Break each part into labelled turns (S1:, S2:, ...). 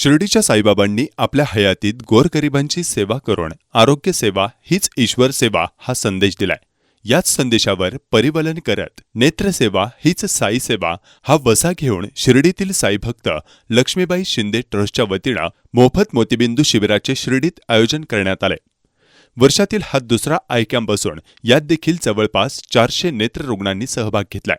S1: शिर्डीच्या साईबाबांनी आपल्या हयातीत गोरगरिबांची सेवा करून आरोग्य सेवा हीच ईश्वर सेवा हा संदेश दिलाय. याच संदेशावर परिवलन करत नेत्रसेवा हीच साई सेवा हा वसा घेऊन शिर्डीतील साईभक्त लक्ष्मीबाई शिंदे ट्रस्टच्या वतीनं मोफत मोतीबिंदू शिबिराचे शिर्डीत आयोजन करण्यात आले. वर्षातील हा दुसरा आयकॅम्प असून यात देखील जवळपास चारशे नेत्र रुग्णांनी सहभाग घेतलाय.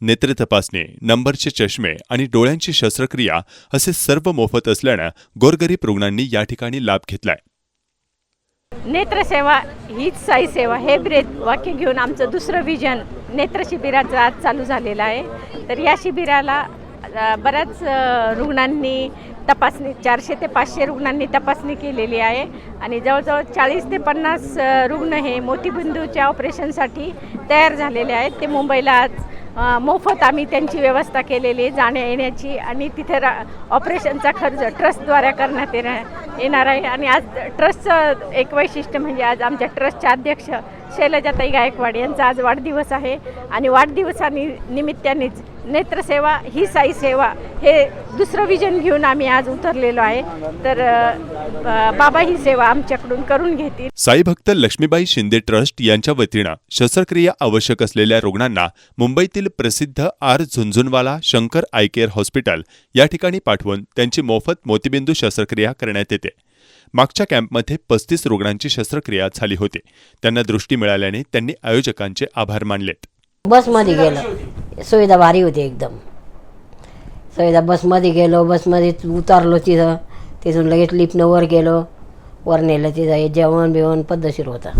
S1: नेत्र तपासणी नंबरचे चष्मे आणि डोळ्यांची शस्त्रक्रिया असे सर्व मोफत असल्यानं गोरगरीब रुग्णांनी या ठिकाणी लाभ घेतलाय.
S2: नेत्रसेवा हीच साई सेवा. हे ब्रेद वाक्य घेऊन आमचं दुसरं विजन नेत्र शिबिराचं आज चालू झालेलं आहे. तर या शिबिराला बऱ्याच रुग्णांनी तपासणी चारशे ते पाचशे रुग्णांनी तपासणी केलेली आहे. आणि जवळजवळ चाळीस ते पन्नास रुग्ण हे मोतीबिंदूच्या ऑपरेशनसाठी तयार झालेले आहेत. ते मुंबईला आज मोफत आम्ही त्यांची व्यवस्था केलेली आहे जाण्या येण्याची आणि तिथे रा ऑपरेशनचा खर्च ट्रस्टद्वारे करण्यात येणार येणार आहे. आणि आज ट्रस्टचं एक वैशिष्ट्य म्हणजे आज आमच्या ट्रस्टच्या अध्यक्ष शैलजाताई गायकवाड यांचा आज वाढदिवस आहे. आणि वाढदिवसानी निमित्तानेच नेत्रसेवा ही साई सेवा हे दुसरं विजन घेऊन आम्ही आज उतरलेलो आहे. तर बाबा ही सेवा आमच्याकडून करून घेतील.
S1: साईभक्त लक्ष्मीबाई शिंदे ट्रस्ट यांच्या वतीनं शस्त्रक्रिया आवश्यक असलेल्या रुग्णांना मुंबईतील प्रसिद्ध R Jhunjhunwala Shankar eye care hospital या ठिकाणी पाठवून त्यांची मोफत मोतीबिंदू शस्त्रक्रिया करण्यात येते. मागच्या कॅम्पमध्ये पस्तीस रुग्णांची शस्त्रक्रिया झाली होती. त्यांना दृष्टी मिळाल्याने त्यांनी आयोजकांचे आभार मानलेत.
S3: बसमध्ये गेलं. सुविधा भारी होती एकदम. सुविधा बसमध्ये गेलो बसमध्ये उतरलो तिथं. तिथून लगेच लिफ्टनं वर गेलो. वर नेलं तिथं. हे जेवण बिवण पद्धतशीर होतं.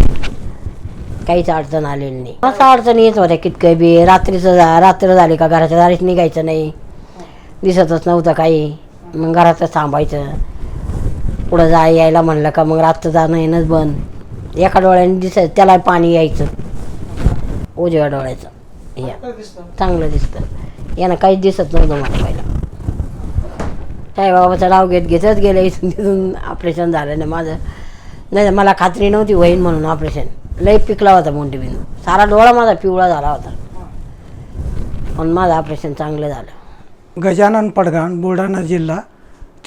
S3: काहीच अडचण आलेली नाही. असं अडचण येत होत्या कितकं बी. रात्रीचं जा रात्र झाली का घराच्या दारीच निघायचं नाही. दिसतच नव्हतं काही. मग घरातच थांबायचं. पुढं जाय यायला म्हणलं का मग रात्र जाणं येणंच बंद. एका डोळ्याने दिसायचं त्याला पाणी यायचं. उजव्या डोळ्याचं. या. चांगलं दिसतं. यानं काहीच दिसत नव्हतं मला पहिला. साईबाबाचं नाव घेत घेतच गेलं इथून तिथून ऑपरेशन झालं नाही माझं. नाही तर मला खात्री नव्हती होईन म्हणून ऑपरेशन लई पिकला होता मोंटी बिंदू सारा डोळा माझा पिवळा झाला होता. पण माझं ऑपरेशन चांगलं झालं.
S4: गजानन पडगाण बुलढाणा जिल्हा.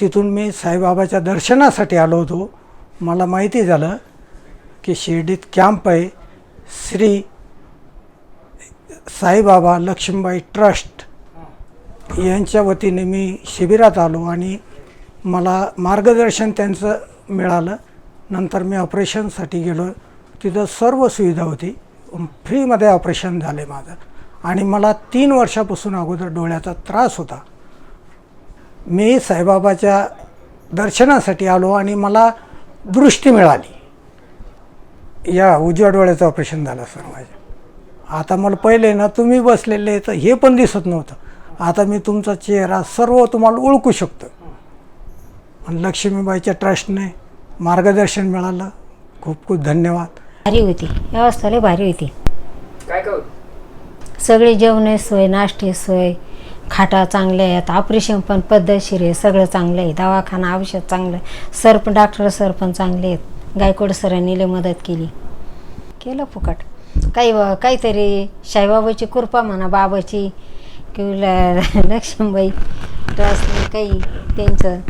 S4: तिथून मी साईबाबाच्या दर्शनासाठी आलो होतो. मला माहिती झालं की शिर्डीत कॅम्प आहे. श्री साईबाबा लक्ष्मीबाई ट्रस्ट यांच्या वतीने मी शिबिरात आलो आणि मला मार्गदर्शन त्यांचं मिळालं. नंतर मी ऑपरेशनसाठी गेलो. तिथं सर्व सुविधा होती. फ्रीमध्ये ऑपरेशन झाले माझं. आणि मला तीन वर्षापासून अगोदर डोळ्याचा त्रास होता. मी साईबाबाच्या दर्शनासाठी आलो आणि मला दृष्टी मिळाली. या उजव्या डोळ्याचं ऑपरेशन झालं सर माझ्या. आता मला पहिले ना तुम्ही बसलेले तर हे पण दिसत नव्हतं. आता मी तुमचा चेहरा सर्व तुम्हाला ओळखू शकतो. आणि लक्ष्मीबाईच्या ट्रस्टने मार्गदर्शन मिळालं. खूप खूप धन्यवाद.
S5: भारी होती. व्यवस्था लय भारी होती. सगळे जेवणे सोय नाश्ते सोय. खाटा चांगल्या आहेत ऑपरेशन पण पद्धतशीर आहे सगळं चांगलं आहे. दवाखाना औषध चांगलं आहे. सर पण डॉक्टर सर पण चांगले आहेत. गायकवाड सरांनी लय मदत केली. केलं फुकट. काही काहीतरी साईबाबाची कृपा म्हणा बाबाची किंवा लक्ष्मीबाई. ट्रस्टने काही त्यांचं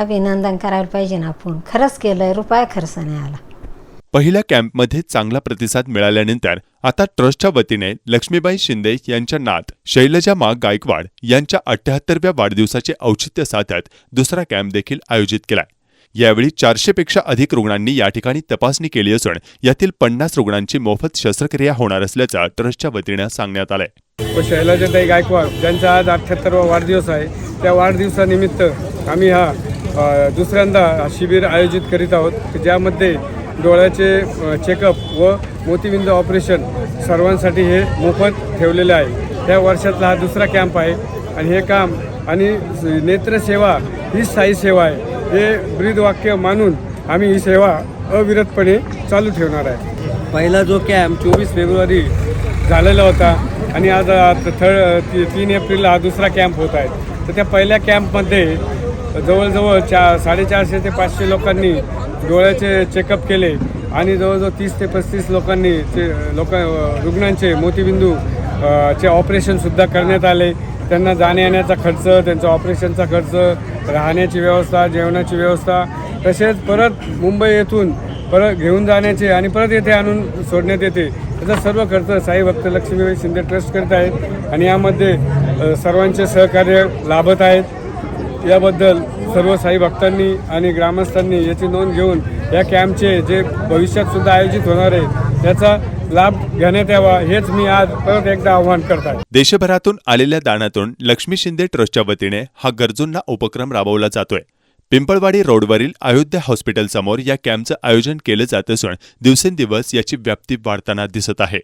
S5: अभिनंदन करायला पाहिजे ना आपण. खरंच केलंय रुपया खर्च नाही आला.
S1: पहिल्या कॅम्पमध्ये चांगला प्रतिसाद मिळाल्यानंतर आता ट्रस्टच्या वतीने लक्ष्मीबाई शिंदे यांच्या नात शैलजा मा गायकवाड यांच्या अठ्याहत्तरव्या वाढदिवसाचे औचित्य साधत दुसरा कॅम्प देखील आयोजित केलाय. यावेळी चारशेपेक्षा अधिक रुग्णांनी या ठिकाणी तपासणी केली असून यातील पन्नास रुग्णांची मोफत शस्त्रक्रिया होणार असल्याचं ट्रस्टच्या वतीने सांगण्यात आलंय.
S6: व शैलजाताई गायकवाड ज्यांचा आज अठ्ठ्याहत्तरवा वाढदिवस आहे त्या वाढदिवसानिमित्त आम्ही हा दुसऱ्यांदा शिबिर आयोजित करीत आहोत ज्यामध्ये डोळ्याचे चेकअप व मोतीबिंद ऑपरेशन सर्वांसाठी हे मोफत ठेवलेले आहे. त्या वर्षातला हा दुसरा कॅम्प आहे आणि हे काम आणि नेत्रसेवा ही स्थायी सेवा आहे. हे ब्रीदवाक्य मानून आम्ही ही सेवा अविरतपणे चालू ठेवणार आहे. पहिला जो कॅम्प चोवीस फेब्रुवारी झालेला होता आणि आज थर्ड ती तीन एप्रिलला हा दुसरा कॅम्प होत आहे. तर त्या पहिल्या कॅम्पमध्ये जवळजवळ चा साडेचारशे ते पाचशे लोकांनी डोळ्याचे चेकअप केले आणि जवळजवळ तीस ते पस्तीस लोकांनी ते लोक रुग्णांचे मोतीबिंदू चे ऑपरेशनसुद्धा करण्यात आले. त्यांना जाण्या येण्याचा खर्च त्यांचा ऑपरेशनचा खर्च राहण्याची व्यवस्था जेवणाची व्यवस्था तसेच परत मुंबई येथून परत घेऊन जाण्याचे आणि परत येथे आणून सोडण्यात येते. त्याचा सर्व खर्च साई भक्त लक्ष्मीबाई शिंदे ट्रस्ट करत आहेत आणि यामध्ये सर्वांचे सहकार्य लाभत आहेत. याबद्दल सर्व साई भक्तांनी आणि ग्रामस्थांनी याची नोंद घेऊन या कॅम्पचे जे भविष्यात सुद्धा आयोजित होणार आहे त्याचा लाभ घेण्यात यावा हेच मी आज परत एकदा आव्हान करत आहे
S1: देशभरातून आलेल्या दानातून लक्ष्मी शिंदे ट्रस्टच्या वतीने हा गरजूंना उपक्रम राबवला जातोय. पिंपळवाडी रोडवरील अयोध्या हॉस्पिटल समोर या कॅम्पचं आयोजन केलं जात असून दिवसेंदिवस याची व्याप्ती वाढताना दिसत आहे.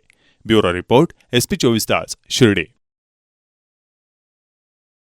S1: ब्युरो रिपोर्ट एसपी चोवीस तास शिर्डी.